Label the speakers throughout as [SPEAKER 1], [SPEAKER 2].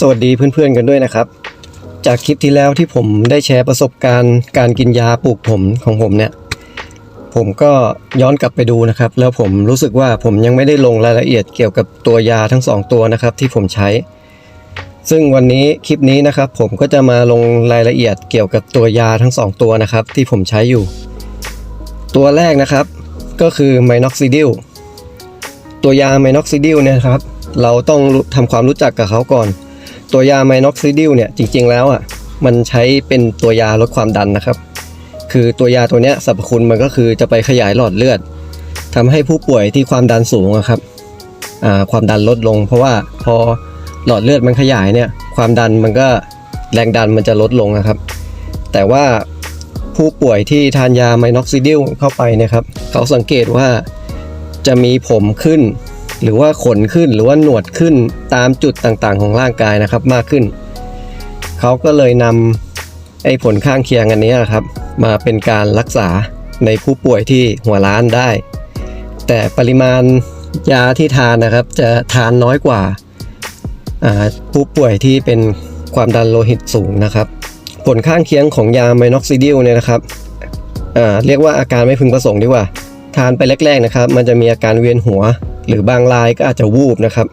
[SPEAKER 1] สวัสดีเพื่อนๆกันด้วยนะครับ จากคลิปที่แล้วที่ผมได้แชร์ประสบการณ์ การกินยาปลูกผมของผมเนี่ย ผมก็ย้อนกลับไปดูนะครับ แล้วผมรู้สึกว่าผมยังไม่ได้ลงรายละเอียดเกี่ยวกับตัวยาทั้งสองตัวนะครับที่ผมใช้ ซึ่งวันนี้คลิปนี้นะครับ ผมก็จะมาลงรายละเอียดเกี่ยวกับตัวยาทั้งสองตัวนะครับ ที่ผมใช้อยู่ ตัวแรกนะครับ ก็คือไมน็อกซิดิลตัวยาไมน็อกซิดิลเนี่ยครับเราต้องทำความรู้จักกับเขาก่อน ตัวยาไมน็อกซิดิลเนี่ยจริง ๆ แล้วอะมันใช้เป็นตัวยาลดความดันนะครับ คือตัวยาตัวเนี้ยสรรพคุณมันก็คือจะไปขยายหลอดเลือดทำให้ผู้ป่วยที่ความดันสูงครับอ่าความดันลดลง เพราะว่าพอหลอดเลือดมันขยายเนี่ยความดันมันก็แรงดันมันจะลดลงนะครับ แต่ว่าผู้ป่วยที่ทานยาไมน็อกซิดิลเข้าไปนะครับ เขาสังเกตว่าจะมีผมขึ้น หรือว่าขนขึ้นหรือว่าหนวดขึ้นตามจุดต่างๆ ของร่างกายนะครับมากขึ้น เขาก็เลยนำไอ้ผลข้างเคียงอันนี้นะครับ มาเป็นการรักษาในผู้ป่วยที่หัวล้านได้ แต่ปริมาณยาที่ทานนะครับ จะทานน้อยกว่าผู้ป่วยที่เป็นความดันโลหิตสูงนะครับ ผลข้างเคียงของยาไมน็อกซิดิลเนี่ยนะครับเรียกว่าอาการไม่พึงประสงค์ดีกว่า ทานไปแรกๆนะครับ มันจะมีอาการเวียนหัว หรือบางรายก็อาจจะวูบนะครับ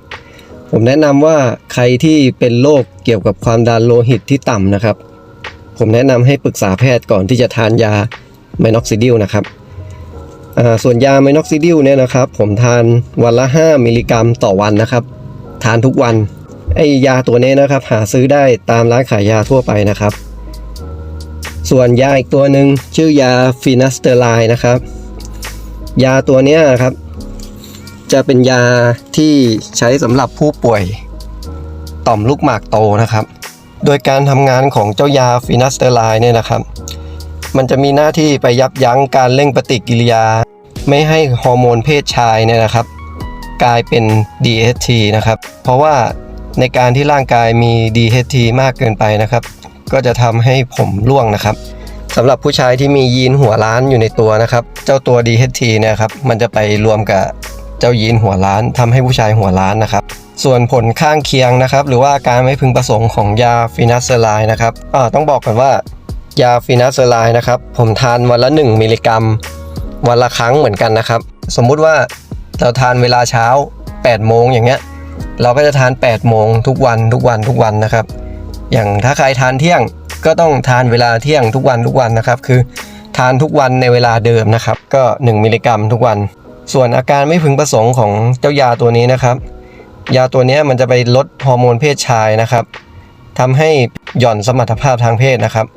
[SPEAKER 1] ผมแนะนำว่าใครที่เป็นโรคเกี่ยวกับความดันโลหิตที่ต่ำนะครับ ผมแนะนำให้ปรึกษาแพทย์ก่อนที่จะทานยาไมน็อกซิดิลนะครับส่วนยาไมน็อกซิดิลเนี่ยนะครับ ผมทานวันละ 5 มิลลิกรัมต่อวันนะครับ ทานทุกวันไอยาตัวนี้นะครับ หาซื้อได้ตามร้านขายยาทั่วไปนะครับ ส่วนยาอีกตัวหนึ่งชื่อยาฟีนัสเตอร์ไลน์นะครับ ยาตัวเนี้ยครับ จะเป็นยาที่ใช้สำหรับผู้ป่วยต่อมลูกหมากโตนะครับ โดยการทำงานของเจ้ายาฟีนัสเตอร์ไลน์เนี่ยนะครับ มันจะมีหน้าที่ไปยับยั้งการเร่งปฏิกิริยา ไม่ให้ฮอร์โมนเพศชายเนี่ยนะครับ กลายเป็น DHT นะครับ เพราะว่าในการที่ร่างกายมี DHT มากเกินไปนะครับ ก็จะทำให้ผมร่วงนะครับสำหรับผู้ชายที่มียีนหัวล้านอยู่ในตัวนะครับ เจ้าตัว DHT เนี่ยครับ มันจะไปรวมกับ เจ้ายีนหัวล้านทำให้ผู้ชายหัวล้านนะครับ ส่วนผลข้างเคียงนะครับ หรือว่าการไม่พึงประสงค์ของยาฟีนัสเซอร์ไลน์นะครับต้องบอกก่อนว่ายาฟีนัสเซอร์ไลน์นะครับ ผมทานวันละ 1 มิลลิกรัม วันละครั้งเหมือนกันนะครับ สมมุติว่าเราทานเวลาเช้า 8 โมงอย่างเงี้ยเราก็จะทาน 8 โมงทุกวันทุกวันทุกวันนะครับ อย่างถ้าใครทานเที่ยงก็ต้องทานเวลาเที่ยงทุกวันทุกวันนะครับ คือทานทุกวันในเวลาเดิมนะครับ ก็ 1 มิลลิกรัมทุกวัน ส่วนอาการไม่พึงประสงค์ของเจ้ายาตัวนี้นะครับ ยาตัวนี้มันจะไปลดฮอร์โมนเพศชายนะครับทำให้หย่อนสมรรถภาพทางเพศนะครับ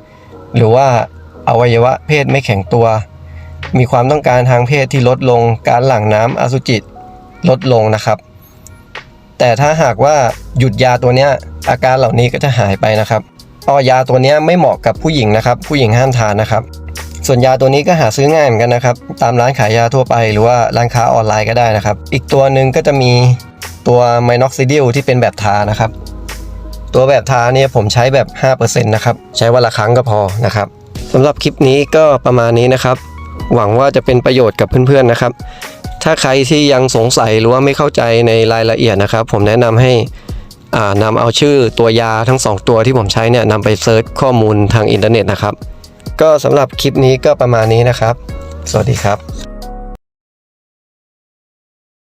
[SPEAKER 1] หรือว่าอวัยวะเพศไม่แข็งตัว มีความต้องการทางเพศที่ลดลงการหลั่งน้ำอสุจิลดลงนะครับ แต่ถ้าหากว่าหยุดยาตัวนี้อาการเหล่านี้ก็จะหายไปนะครับอ้อยาตัวนี้ไม่เหมาะกับผู้หญิงนะครับ ผู้หญิงห้ามทานนะครับ ส่วนยาตัวนี้ก็หาซื้อง่ายเหมือนกันนะครับ ตามร้านขายยาทั่วไปหรือว่าร้านค้าออนไลน์ก็ได้นะครับ อีกตัวหนึ่งก็จะมีตัวไมน็อกซิดิลที่เป็นแบบทานะครับ ตัวแบบทาเนี่ยผมใช้แบบ 5%นะครับใช้วันละครั้งก็พอนะครับสำหรับคลิปนี้ก็ประมาณนี้นะครับ หวังว่าจะเป็นประโยชน์กับเพื่อนๆนะครับ ถ้าใครที่ยังสงสัยหรือว่าไม่เข้าใจในรายละเอียดนะครับ ผมแนะนำให้อ่านำเอาชื่อตัวยาทั้ง 2 ตัวที่ผมใช้เนี่ยนำไปเซิร์ชข้อมูลทางอินเทอร์เน็ตนะครับ ก็สำหรับคลิปนี้ก็ประมาณนี้นะครับ สวัสดีครับ